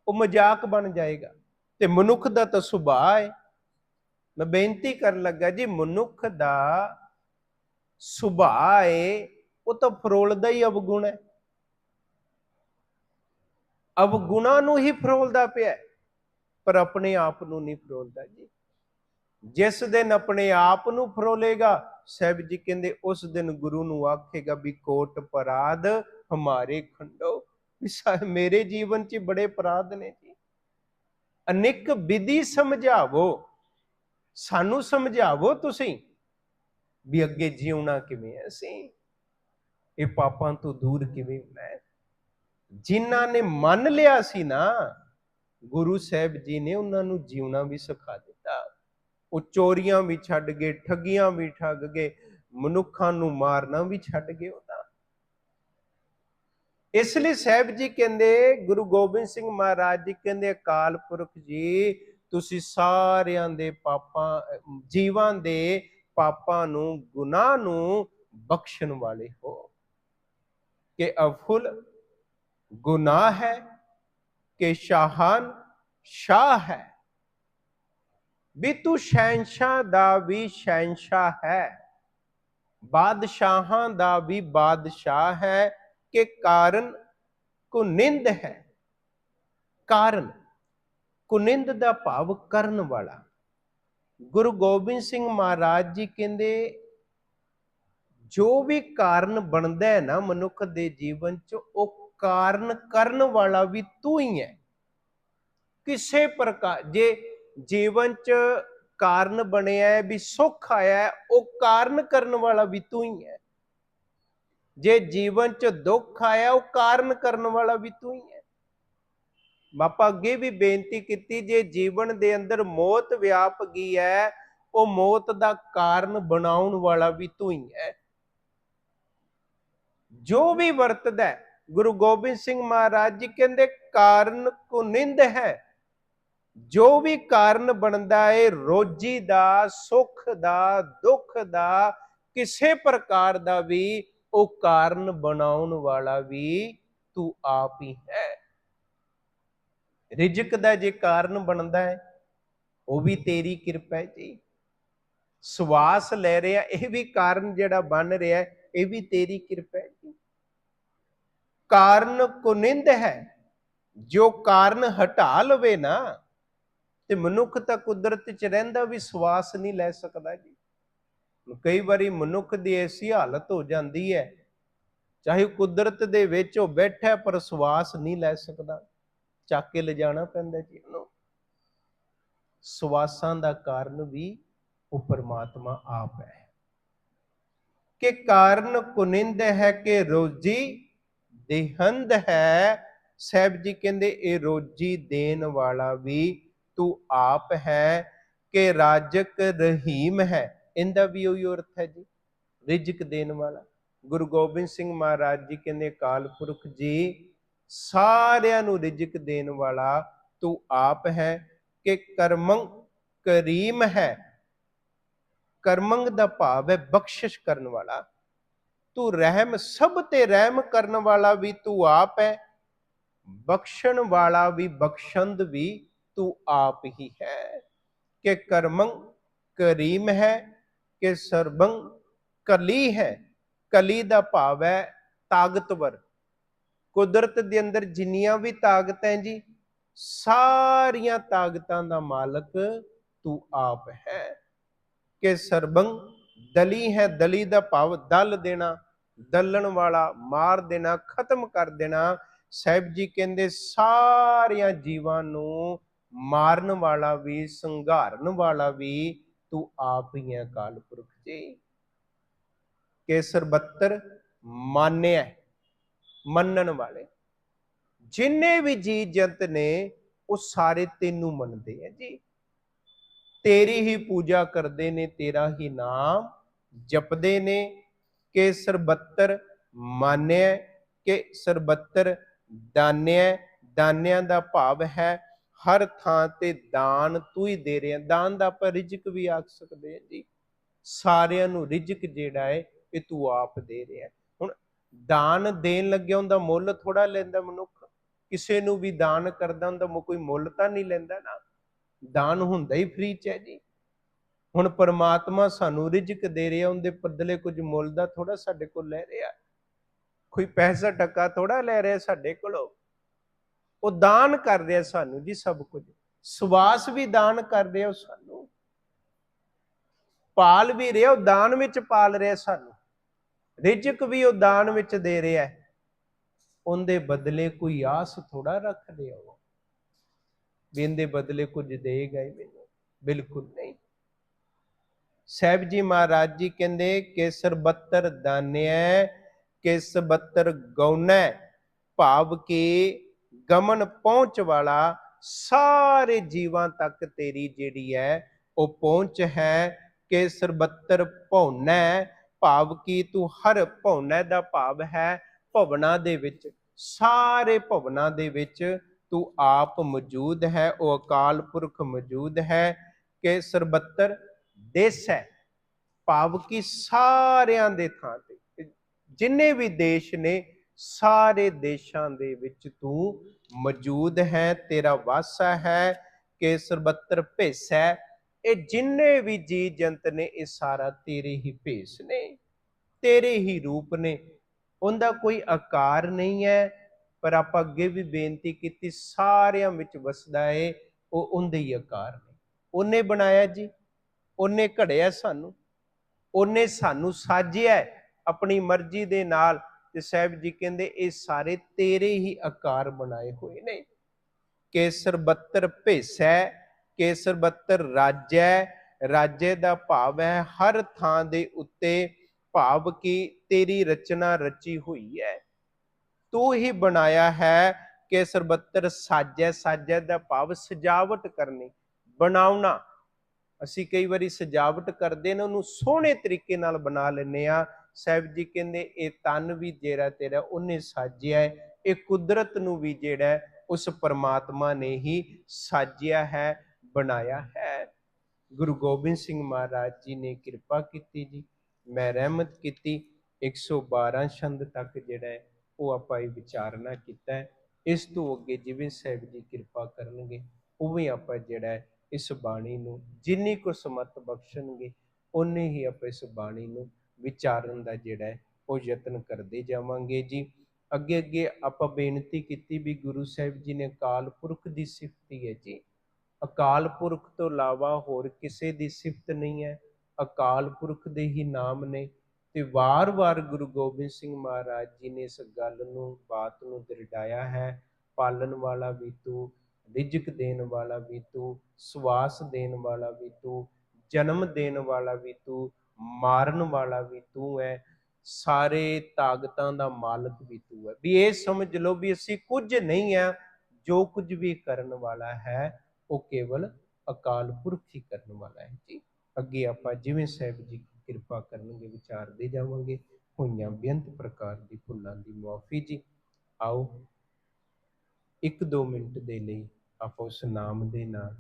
ਉਹ ਮਜ਼ਾਕ ਬਣ ਜਾਏਗਾ। ਤੇ ਮਨੁੱਖ ਦਾ ਤਾਂ ਸੁਭਾਅ ਹੈ। ਮੈਂ ਬੇਨਤੀ ਕਰਨ ਲੱਗਾ ਜੀ, ਮਨੁੱਖ ਦਾ ਸੁਭਾਅ ਹੈ, ਉਹ ਤਾਂ ਫਰੋਲਦਾ ਹੀ ਅਵਗੁਣ ਹੈ। ਅਵਗੁਣਾ ਨੂੰ ਹੀ ਫਰੋਲਦਾ ਪਿਆ ਪਰ ਆਪਣੇ ਆਪ ਨੂੰ ਨਹੀਂ ਫਰੋਲਦਾ ਜੀ। ਜਿਸ ਦਿਨ ਆਪਣੇ ਆਪ ਨੂੰ ਫਰੋਲੇਗਾ, ਸਾਹਿਬ ਜੀ ਕਹਿੰਦੇ, ਉਸ ਦਿਨ ਗੁਰੂ ਨੂੰ ਆਖੇਗਾ ਵੀ ਕੋਟ ਪਰਾਧ ਹਮਾਰੇ ਖੰਡੋ। ਵੀ ਮੇਰੇ ਜੀਵਨ 'ਚ ਬੜੇ ਅਪਰਾਧ ਨੇ ਜੀ। ਅਨੇਕ ਵਿਧੀ ਸਮਝਾਵੋ। ਸਾਨੂੰ ਸਮਝਾਵੋ ਤੁਸੀਂ ਵੀ ਅੱਗੇ ਜਿਉਣਾ ਕਿਵੇਂ ਹੈ ਅਸੀਂ? ਇਹ ਪਾਪਾਂ ਤੋਂ ਦੂਰ ਕਿਵੇਂ ਹੋਣਾ ਹੈ? ਜਿਨ੍ਹਾਂ ਨੇ ਮੰਨ ਲਿਆ ਸੀ ਨਾ, ਗੁਰੂ ਸਾਹਿਬ ਜੀ ਨੇ ਉਹਨਾਂ ਨੂੰ ਜਿਉਣਾ ਵੀ ਸਿਖਾ ਦਿੱਤਾ। ਉਹ ਚੋਰੀਆਂ ਵੀ ਛੱਡ ਗਏ, ਠੱਗੀਆਂ ਵੀ ਠੱਗ ਗਏ, ਮਨੁੱਖਾਂ ਨੂੰ ਮਾਰਨਾ ਵੀ ਛੱਡ ਗਏ ਉਹ ਤਾਂ। ਇਸ ਲਈ ਸਾਹਿਬ ਜੀ ਕਹਿੰਦੇ, ਗੁਰੂ ਗੋਬਿੰਦ ਸਿੰਘ ਮਹਾਰਾਜ ਜੀ ਕਹਿੰਦੇ, ਅਕਾਲ ਪੁਰਖ ਜੀ, ਤੁਸੀਂ ਸਾਰਿਆਂ ਦੇ ਪਾਪਾਂ, ਜੀਵਾਂ ਦੇ ਪਾਪਾਂ ਨੂੰ, ਗੁਨਾਹ ਨੂੰ ਬਖਸ਼ਣ ਵਾਲੇ ਹੋ। ਕਿ ਅਫੁੱਲ गुनाह है कि शाहान शाह है ਵੀ ਤੂੰ ਸ਼ਹਿਨशाह ਦਾ ਵੀ ਸ਼ਹਿਨशाह ਹੈ। ਬਾਦਸ਼ਾਹਾਂ ਦਾ ਵੀ ਬਾਦਸ਼ਾਹ ਹੈ ਕਿ ਕਾਰਨ ਕੁਨਿੰਦ ਹੈ। ਕਾਰਨ ਕੁਨਿੰਦ ਦਾ ਭਾਵ ਕਰਨ ਵਾਲਾ। ਗੁਰੂ ਗੋਬਿੰਦ ਸਿੰਘ ਮਹਾਰਾਜ ਜੀ ਕਹਿੰਦੇ, ਜੋ ਵੀ ਕਾਰਨ ਬਣਦਾ ਹੈ ਨਾ ਮਨੁੱਖ ਦੇ ਜੀਵਨ 'ਚ, ਉਹ ਕਾਰਨ ਕਰਨ ਵਾਲਾ ਵੀ ਤੂੰ ਹੀ ਹੈ। ਕਿਸੇ ਪ੍ਰਕਾਰ ਜੇ ਜੀਵਨ 'ਚ ਕਾਰਨ ਬਣਿਆ ਵੀ ਸੁੱਖ ਆਇਆ ਉਹ ਕਾਰਨ ਕਰਨ ਵਾਲਾ ਵੀ ਤੂੰ ਹੀ ਹੈ। ਜੇ ਜੀਵਨ 'ਚ ਦੁੱਖ ਆਇਆ, ਉਹ ਕਾਰਨ ਕਰਨ ਵਾਲਾ ਵੀ ਤੂੰ ਹੀ ਹੈ। ਬਾਪਾ ਅੱਗੇ ਵੀ ਬੇਨਤੀ ਕੀਤੀ, ਜੇ ਜੀਵਨ ਦੇ ਅੰਦਰ ਮੌਤ ਵਿਆਪ ਗਈ ਹੈ, ਉਹ ਮੌਤ ਦਾ ਕਾਰਨ ਬਣਾਉਣ ਵਾਲਾ ਵੀ ਤੂੰ ਹੀ ਹੈ। ਜੋ ਵੀ ਵਰਤਦਾ ਗੁਰੂ ਗੋਬਿੰਦ ਸਿੰਘ ਮਹਾਰਾਜ ਜੀ ਕਹਿੰਦੇ ਕਾਰਨ ਕੁਨਿੰਦ ਹੈ। ਜੋ ਵੀ ਕਾਰਨ ਬਣਦਾ ਹੈ ਰੋਜੀ ਦਾ ਸੁੱਖ ਦਾ ਦੁੱਖ ਦਾ ਕਿਸੇ ਪ੍ਰਕਾਰ ਦਾ ਵੀ ਉਹ ਕਾਰਨ ਬਣਾਉਣ ਵਾਲਾ ਵੀ ਤੂੰ ਆਪ ਹੀ ਹੈ। ਰਿਜਕ ਦਾ ਜੇ ਕਾਰਨ ਬਣਦਾ ਹੈ ਉਹ ਵੀ ਤੇਰੀ ਕਿਰਪਾ ਜੀ। ਸਵਾਸ ਲੈ ਰਿਹਾ ਇਹ ਵੀ ਕਾਰਨ ਜਿਹੜਾ ਬਣ ਰਿਹਾ ਹੈ, ਇਹ ਵੀ ਤੇਰੀ ਕਿਰਪਾ ਜੀ। ਕਾਰਨ ਕੁਨਿੰਦ ਹੈ? ਜੋ ਕਾਰਨ ਹਟਾ ਲਵੇ ਨਾ, ਤੇ ਮਨੁੱਖ ਤਾਂ ਕੁਦਰਤ 'ਚ ਰਹਿੰਦਾ ਵੀ ਸਵਾਸ ਨਹੀਂ ਲੈ ਸਕਦਾ ਜੀ। ਕਈ ਵਾਰੀ ਮਨੁੱਖ ਦੀ ਐਸੀ ਹਾਲਤ ਹੋ ਜਾਂਦੀ ਹੈ, ਚਾਹੇ ਕੁਦਰਤ ਦੇ ਵਿੱਚ ਉਹ ਬੈਠਾ, ਪਰ ਸਵਾਸ ਨਹੀਂ ਲੈ ਸਕਦਾ। ਚੱਕ ਕੇ ਲਿਜਾਣਾ ਪੈਂਦਾ ਜੀ ਉਹਨੂੰ ਸਵਾਸਾਂ ਦਾ ਕਾਰਨ ਵੀ ਉਹ ਪਰਮਾਤਮਾ ਆਪ ਹੈ। ਕਿ ਕਾਰਨ ਕੁਨਿੰਦ ਹੈ ਕਿ ਰੋਜੀ ਦੇਹੰਦ ਹੈ। ਸਾਹਿਬ ਜੀ ਕਹਿੰਦੇ, ਇਹ ਰੋਜੀ ਦੇਣ ਵਾਲਾ ਵੀ ਤੂੰ ਆਪ ਹੈ ਕਿ ਰਾਜਕ ਰਹੀਮ ਹੈ। ਇਹਦਾ ਵੀ ਉਹੀ ਅਰਥ ਹੈ ਜੀ, ਰਿਜਕ ਦੇਣ ਵਾਲਾ। ਗੁਰੂ ਗੋਬਿੰਦ ਸਿੰਘ ਮਹਾਰਾਜ ਜੀ ਕਹਿੰਦੇ ਕਾਲ ਪੁਰਖ ਜੀ, ਸਾਰਿਆਂ ਨੂੰ ਰਿਜਕ ਦੇਣ ਵਾਲਾ ਤੂੰ ਆਪ ਹੈ ਕਿ ਕਰਮੰ ਕਰੀਮ ਹੈ। ਕਰਮੰਗ ਦਾ ਭਾਵ ਹੈ ਬਖਸ਼ਿਸ਼ ਕਰਨ ਵਾਲਾ। ਤੂੰ ਰਹਿਮ ਸਭ ਤੇ ਰਹਿਮ ਕਰਨ ਵਾਲਾ ਵੀ ਤੂੰ ਆਪ ਹੈ, ਬਖਸ਼ਣ ਵਾਲਾ ਵੀ ਬਖਸ਼ੰਦ ਵੀ ਤੂੰ ਆਪ ਹੀ ਹੈ। ਕਿ ਕਰਮੰ ਕਰੀਮ ਹੈ, ਕਿ ਸਰਬੰ ਕਲੀ ਹੈ, ਕਲੀ ਦਾ ਭਾਵ ਹੈ ਤਾਕਤਵਰ। ਕੁਦਰਤ ਦੇ ਅੰਦਰ ਜਿੰਨੀਆਂ ਵੀ ਤਾਕਤਾਂ ਜੀ, ਸਾਰੀਆਂ ਤਾਕਤਾਂ ਦਾ ਮਾਲਕ ਤੂੰ ਆਪ ਹੈ। ਕਿ ਸਰਬੰ ਦਲੀ ਹੈ ਦਲੀ ਦਾ ਭਾਵ ਦਲ ਦੇਣਾ, ਦਲਣ ਵਾਲਾ ਮਾਰ ਦੇਣਾ, ਖਤਮ ਕਰ ਦੇਣਾ। ਸਾਹਿਬ ਜੀ ਕਹਿੰਦੇ ਸਾਰਿਆਂ ਜੀਵਾਂ ਨੂੰ ਮਾਰਨ ਵਾਲਾ ਵੀ, ਸੰਘਾਰਨ ਵਾਲਾ ਵੀ ਤੂੰ ਆਪ ਹੀ ਹੈ ਕਾਲ ਪੁਰਖ ਜੀ। ਕੇ ਸਰਬੱਤਰ ਮਾਨਿਆ ਮੰਨਣ ਵਾਲੇ। ਜਿੰਨੇ ਵੀ ਜੀ ਜੰਤ ਨੇ, ਉਹ ਸਾਰੇ ਤੈਨੂੰ ਮੰਨਦੇ ਆ ਜੀ। ਤੇਰੀ ਹੀ ਪੂਜਾ ਕਰਦੇ ਨੇ, ਤੇਰਾ ਹੀ ਨਾਮ ਜਪਦੇ ਨੇ ਕਿ ਸਰਬੱਤਰ ਮਾਨਿਆ ਕਿ ਸਰਬੱਤਰ ਦਾਨਿਆ ਦਾਨਿਆਂ ਦਾ ਭਾਵ ਹੈ, ਹਰ ਥਾਂ ਤੇ ਦਾਨ ਤੂੰ ਹੀ ਦੇ ਰਿਹਾ। ਦਾਨ ਦਾ ਆਪਾਂ ਰਿਜਕ ਵੀ ਆਖ ਸਕਦੇ ਹਾਂ ਜੀ। ਸਾਰਿਆਂ ਨੂੰ ਰਿਜਕ ਜਿਹੜਾ ਹੈ ਇਹ ਤੂੰ ਆਪ ਦੇ ਰਿਹਾ ਹੁਣ ਦਾਨ ਦੇਣ ਲੱਗਿਆ ਹੁੰਦਾ, ਮੁੱਲ ਥੋੜਾ ਲੈਂਦਾ ਮਨੁੱਖ। ਕਿਸੇ ਨੂੰ ਵੀ ਦਾਨ ਕਰਦਾ ਹੁੰਦਾ ਕੋਈ ਮੁੱਲ ਤਾਂ ਨਹੀਂ ਲੈਂਦਾ ਨਾ। ਦਾਨ ਹੁੰਦਾ ਹੀ ਫ੍ਰੀ ਚ ਹੈ ਜੀ। ਹੁਣ ਪਰਮਾਤਮਾ ਸਾਨੂੰ ਰਿਜਕ ਦੇ ਰਿਹਾ, ਉਹਦੇ ਬਦਲੇ ਕੁਝ ਮੁੱਲ ਦਾ ਥੋੜਾ ਸਾਡੇ ਕੋਲ ਲੈ ਰਿਹਾ। ਕੋਈ ਪੈਸਾ ਟੱਕਾ ਥੋੜਾ ਲੈ ਰਿਹਾ ਸਾਡੇ ਕੋਲੋਂ। ਉਹ ਦਾਨ ਕਰ ਰਿਹਾ ਸਾਨੂੰ ਜੀ ਸਭ ਕੁਝ। ਸਵਾਸ ਵੀ ਦਾਨ ਕਰ ਰਿਹਾ ਉਹ ਸਾਨੂੰ। ਪਾਲ ਵੀ ਰਿਹਾ, ਉਹ ਦਾਨ ਵਿੱਚ ਪਾਲ ਰਿਹਾ ਸਾਨੂੰ। ਰਿਜਕ ਵੀ ਉਹ ਦਾਨ ਵਿੱਚ ਦੇ ਰਿਹਾ। ਹੈ ਉਹਦੇ ਬਦਲੇ ਕੋਈ ਆਸ ਥੋੜਾ ਰੱਖਦੇ ਹੋ ਵੀ ਇਹਦੇ ਬਦਲੇ ਕੁਝ ਦੇਗਾ ਹੀ ਮੈਨੂੰ। ਬਿਲਕੁਲ ਨਹੀਂ। ਸਾਹਿਬ ਜੀ ਮਹਾਰਾਜ ਜੀ ਕਹਿੰਦੇ ਕਿ ਸਰਬੱਤਰ ਦਾਨਿਐ ਕਿ ਬੱਤਰ ਗਉਨੈ, ਭਾਵ ਕਿ ਗਮਨ ਪਹੁੰਚ ਵਾਲਾ ਸਾਰੇ ਜੀਵਾਂ ਤੱਕ ਤੇਰੀ ਜਿਹੜੀ ਹੈ ਉਹ ਪਹੁੰਚ ਹੈ। ਕਿ ਸਰਬੱਤਰ ਭਉਨੈ ਭਾਵ ਕਿ ਤੂੰ ਹਰ ਭਉਨੈ ਦਾ ਭਾਵ ਹੈ। ਭਵਨਾ ਦੇ ਵਿੱਚ, ਸਾਰੇ ਭਵਨਾ ਦੇ ਵਿੱਚ ਤੂੰ ਆਪ ਮੌਜੂਦ ਹੈ, ਉਹ ਅਕਾਲ ਪੁਰਖ ਮੌਜੂਦ ਹੈ। ਕਿ ਸਰਬੱਤਰ ਦੇਸ ਹੈ, ਭਾਵ ਕਿ ਸਾਰਿਆਂ ਦੇ ਥਾਂ ਤੇ। ਜਿੰਨੇ ਵੀ ਦੇਸ਼ ਨੇ, ਸਾਰੇ ਦੇਸ਼ਾਂ ਦੇ ਵਿੱਚ ਤੂੰ ਮੌਜੂਦ ਹੈ, ਤੇਰਾ ਵਾਸਾ ਹੈ ਕਿ ਸਰਬੱਤਰ ਭੇਸ ਹੈ। ਇਹ ਜਿੰਨੇ ਵੀ ਜੀ ਜੰਤ ਨੇ, ਇਹ ਸਾਰਾ ਤੇਰੇ ਹੀ ਭੇਸ ਨੇ। ਤੇਰੇ ਹੀ ਰੂਪ ਨੇ। ਉਹਦਾ ਕੋਈ ਆਕਾਰ ਨਹੀਂ ਹੈ, ਪਰ ਆਪਾਂ ਅੱਗੇ ਵੀ ਬੇਨਤੀ ਕੀਤੀ, ਸਾਰਿਆਂ ਵਿੱਚ ਵਸਦਾ ਏ, ਉਹ ਉਹਦੇ ਹੀ ਆਕਾਰ ਨੇ। ਉਹਨੇ ਬਣਾਇਆ ਜੀ। ਉਹਨੇ ਘੜਿਆ ਸਾਨੂੰ, ਉਹਨੇ ਸਾਨੂੰ ਸਾਜਿਆ ਆਪਣੀ ਮਰਜ਼ੀ ਦੇ ਨਾਲ ਤੇ ਸਾਹਿਬ ਜੀ ਕਹਿੰਦੇ ਇਹ ਸਾਰੇ ਤੇਰੇ ਹੀ ਆਕਾਰ ਬਣਾਏ ਹੋਏ ਨੇ। ਕੇਸਰ ਬੱਤਰ ਭੇਸੈ, ਕੇਸਰ ਬੱਤਰ ਰਾਜੈ, ਰਾਜੇ ਦਾ ਭਾਵ ਹੈ ਹਰ ਥਾਂ ਦੇ ਉੱਤੇ ਭਾਵ ਕਿ ਤੇਰੀ ਰਚਨਾ ਰਚੀ ਹੋਈ ਹੈ। ਤੂੰ ਹੀ ਬਣਾਇਆ ਹੈ ਕਿ ਸਰਬੱਤਰ ਸਾਜੈ ਸਾਜੈ ਦਾ ਭਾਵ ਸਜਾਵਟ ਕਰਨੀ, ਬਣਾਉਣਾ। ਅਸੀਂ ਕਈ ਵਾਰੀ ਸਜਾਵਟ ਕਰਦੇ ਨੇ, ਉਹਨੂੰ ਸੋਹਣੇ ਤਰੀਕੇ ਨਾਲ ਬਣਾ ਲੈਨੇ ਆ ਸਾਹਿਬ ਜੀ ਕਹਿੰਦੇ, ਇਹ ਤਨ ਵੀ ਜਿਹੜਾ ਤੇਰਾ, ਉਹਨੇ ਸਾਜਿਆ ਇਹ ਕੁਦਰਤ ਨੂੰ ਵੀ ਜਿਹੜਾ ਉਸ ਪਰਮਾਤਮਾ ਨੇ ਹੀ ਸਾਜਿਆ ਹੈ, ਬਣਾਇਆ ਹੈ। ਗੁਰੂ ਗੋਬਿੰਦ ਸਿੰਘ ਮਹਾਰਾਜ ਜੀ ਨੇ ਕਿਰਪਾ ਕੀਤੀ ਜੀ, ਮੈਂ ਰਹਿਮਤ ਕੀਤੀ। 112 ਛੰਦ ਤੱਕ ਜਿਹੜਾ ਹੈ, ਉਹ ਆਪਾਂ ਇਹ ਵਿਚਾਰਨਾ ਕੀਤਾ ਹੈ। ਇਸ ਤੋਂ ਅੱਗੇ ਜਿਵੇਂ ਸਾਹਿਬ ਜੀ ਕਿਰਪਾ ਕਰਨਗੇ, ਉਵੇਂ ਆਪਾਂ ਜਿਹੜਾ ਇਸ ਬਾਣੀ ਨੂੰ ਜਿੰਨੀ ਕੁ ਸਮਤ ਬਖਸ਼ਣਗੇ ਉਨੇ ਹੀ ਆਪਾਂ ਇਸ ਬਾਣੀ ਨੂੰ ਵਿਚਾਰਨ ਦਾ ਜਿਹੜਾ ਹੈ, ਉਹ ਯਤਨ ਕਰਦੇ ਜਾਵਾਂਗੇ ਜੀ। ਅੱਗੇ ਅੱਗੇ ਆਪਾਂ ਬੇਨਤੀ ਕੀਤੀ ਵੀ ਗੁਰੂ ਸਾਹਿਬ ਜੀ ਨੇ ਅਕਾਲ ਪੁਰਖ ਦੀ ਸਿਫਤੀ ਹੈ ਜੀ। ਅਕਾਲ ਪੁਰਖ ਤੋਂ ਇਲਾਵਾ ਹੋਰ ਕਿਸੇ ਦੀ ਸਿਫਤ ਨਹੀਂ ਹੈ। ਅਕਾਲ ਪੁਰਖ ਦੇ ਹੀ ਨਾਮ ਨੇ ਤੇ ਵਾਰ-ਵਾਰ ਗੁਰੂ ਗੋਬਿੰਦ ਸਿੰਘ ਮਹਾਰਾਜ ਜੀ ਨੇ ਇਸ ਗੱਲ ਨੂੰ, ਬਾਤ ਨੂੰ ਦਰੜਾਇਆ ਹੈ। ਪਾਲਣ ਵਾਲਾ ਵੀ ਤੂੰ ਰਿਜਕ ਦੇਣ ਵਾਲਾ ਵੀ ਤੂੰ, ਸਵਾਸ ਦੇਣ ਵਾਲਾ ਵੀ ਤੂੰ, ਜਨਮ ਦੇਣ ਵਾਲਾ ਵੀ ਤੂੰ, ਮਾਰਨ ਵਾਲਾ ਵੀ ਤੂੰ ਹੈ ਸਾਰੇ ਤਾਕਤਾਂ ਦਾ ਮਾਲਕ ਵੀ ਤੂੰ ਹੈ ਵੀ ਇਹ ਸਮਝ ਲਓ ਵੀ ਅਸੀਂ ਕੁਝ ਨਹੀਂ ਹੈ ਜੋ ਕੁਝ ਵੀ ਕਰਨ ਵਾਲਾ ਹੈ, ਉਹ ਕੇਵਲ ਅਕਾਲ ਪੁਰਖ ਹੀ ਕਰਨ ਵਾਲਾ ਹੈ। ਜੀ, ਅੱਗੇ ਆਪਾਂ ਜਿਵੇਂ ਸਾਹਿਬ ਜੀ ਕਿਰਪਾ ਕਰਨਗੇ ਵਿਚਾਰਦੇ ਜਾਵਾਂਗੇ, ਹੋਈਆਂ ਬੇਅੰਤ ਪ੍ਰਕਾਰ ਦੀ ਭੁੱਲਾਂ ਦੀ ਮਾਫੀ ਜੀ। ਆਓ, ਇੱਕ ਦੋ ਮਿੰਟ ਦੇ ਲਈ ਆਪਾਂ ਉਸ ਨਾਮ ਦੇ ਨਾਲ